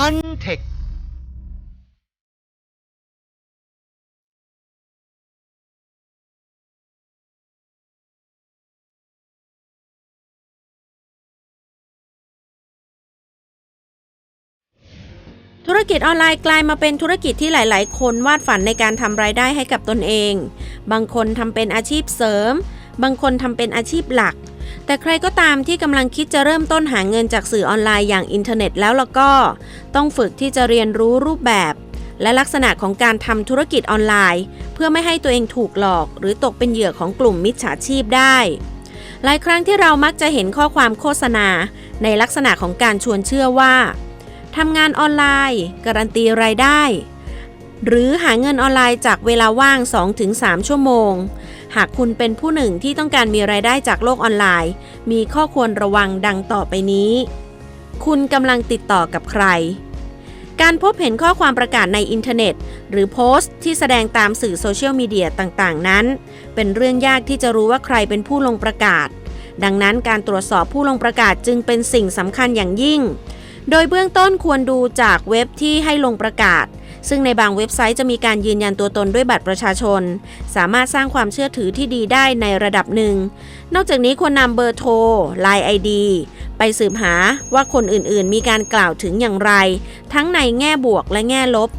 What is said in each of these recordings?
ทันเทคธุรกิจออนไลน์กลายมาเป็นธุรกิจที่หลาย ๆ คนวาดฝันในการทำรายได้ให้กับตนเอง บางคนทำเป็นอาชีพเสริม บางคนทำเป็นอาชีพหลัก แต่ใครก็ตามที่กำลังคิดจะเริ่มต้นหาเงินจากสื่อออนไลน์อย่างอินเทอร์เน็ตแล้วล้วก็ ต้องฝึกที่จะเรียนรู้รูปแบบ และลักษณะของการทำธุรกิจออนไลน์ เพื่อไม่ให้ตัวเองถูกหลอก หรือตกเป็นเหยื่อของกลุ่มมิจฉาชีพได้ หลายครั้งที่เรามักจะเห็นข้อความโฆษณา ในลักษณะของการชวนเชื่อว่าทำงานออนไลน์ การันตีรายได้ หรือหาเงินออนไลน์จากเวลาว่าง 2-3 ชั่วโมง หากคุณเป็นผู้หนึ่งที่ต้องการมีรายได้จากโลกออนไลน์ มีข้อควรระวังดังต่อไปนี้ คุณกำลังติดต่อกับใคร การพบเห็นข้อความประกาศในอินเทอร์เน็ต หรือโพสต์ที่แสดงตามสื่อโซเชียลมีเดียต่างๆ นั้น เป็นเรื่องยากที่จะรู้ว่าใครเป็นผู้ลงประกาศ ดังนั้นการตรวจสอบผู้ลงประกาศจึงเป็นสิ่งสำคัญอย่างยิ่ง โดยเบื้องต้นควรดูจากเว็บที่ให้ลงประกาศ ซึ่งในบางเว็บไซต์จะมีการยืนยันตัวตนด้วยบัตรประชาชน สามารถสร้างความเชื่อถือที่ดีได้ในระดับหนึ่ง นอกจากนี้ควรนำเบอร์โทร Line ID ไปสืบหาว่าคนอื่นๆ มีการกล่าวถึงอย่างไร ทั้งในแง่บวกและแง่ลบ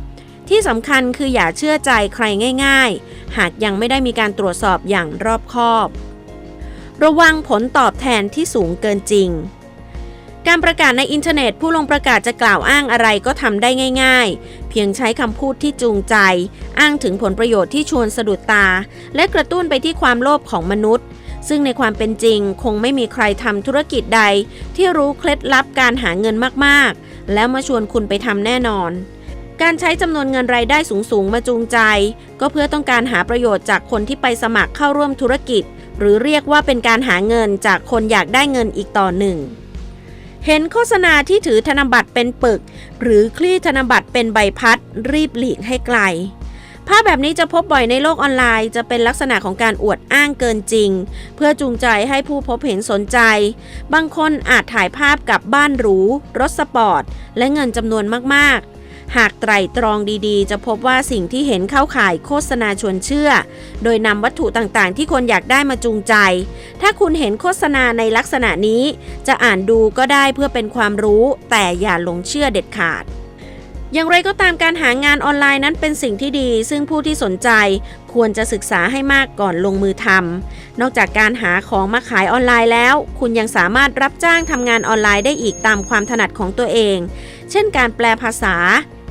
ที่สำคัญคืออย่าเชื่อใจใครง่าย ๆ หากยังไม่ได้มีการตรวจสอบอย่างรอบคอบ ระวังผลตอบแทนที่สูงเกินจริง การประกาศในอินเทอร์เน็ตผู้ลงประกาศจะกล่าวอ้างอะไรก็ทำได้ง่าย ๆ เพียงใช้คำพูดที่จูงใจ อ้างถึงผลประโยชน์ที่ชวนสะดุดตา และกระตุ้นไปที่ความโลภของมนุษย์ ซึ่งในความเป็นจริงคงไม่มีใครทำธุรกิจใด ที่รู้เคล็ดลับการหาเงินมากๆ แล้วมาชวนคุณไปทำแน่นอน การใช้จำนวนเงินรายได้สูงๆ มาจูงใจ ก็เพื่อต้องการหาประโยชน์จากคนที่ไปสมัครเข้าร่วมธุรกิจ หรือเรียกว่าเป็นการหาเงินจากคนอยากได้เงินอีกต่อหนึ่ง เห็นโฆษณาที่ถือธนบัตรเป็นปึก หรือคลี่ธนบัตรเป็นใบพัด รีบหลีกให้ไกล ภาพแบบนี้จะพบบ่อยในโลกออนไลน์ จะเป็นลักษณะของการอวดอ้างเกินจริง เพื่อจูงใจให้ผู้พบเห็นสนใจ บางคนอาจถ่ายภาพกับบ้านหรู รถสปอร์ต และเงินจำนวนมากๆ หากไตรตรองดีๆ จะพบว่าสิ่งที่เห็นเข้าข่ายโฆษณาชวนเชื่อ โดยนำวัตถุต่างๆ ที่คนอยากได้มาจูงใจ ถ้าคุณเห็นโฆษณาในลักษณะนี้ จะอ่านดูก็ได้เพื่อเป็นความรู้ แต่อย่าหลงเชื่อเด็ดขาด อย่างไรก็ตามการหางานออนไลน์นั้นเป็นสิ่งที่ดี ซึ่งผู้ที่สนใจควรจะศึกษาให้มากก่อนลงมือทำ นอกจากการหาของมาขายออนไลน์แล้ว คุณยังสามารถรับจ้างทำงานออนไลน์ได้อีกตามความถนัดของตัวเอง เช่นการแปลภาษา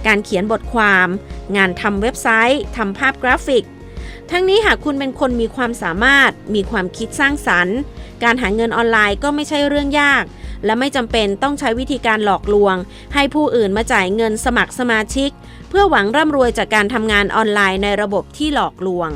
การเขียนบทความ งานทำเว็บไซต์ทำภาพกราฟิก ทั้งนี้หากคุณเป็นคนมีความสามารถ มีความคิดสร้างสรรค์ การหาเงินออนไลน์ก็ไม่ใช่เรื่องยาก และไม่จำเป็นต้องใช้วิธีการหลอกลวง ให้ผู้อื่นมาจ่ายเงินสมัครสมาชิก เพื่อหวังร่ำรวยจากการทำงานออนไลน์ในระบบที่หลอกลวง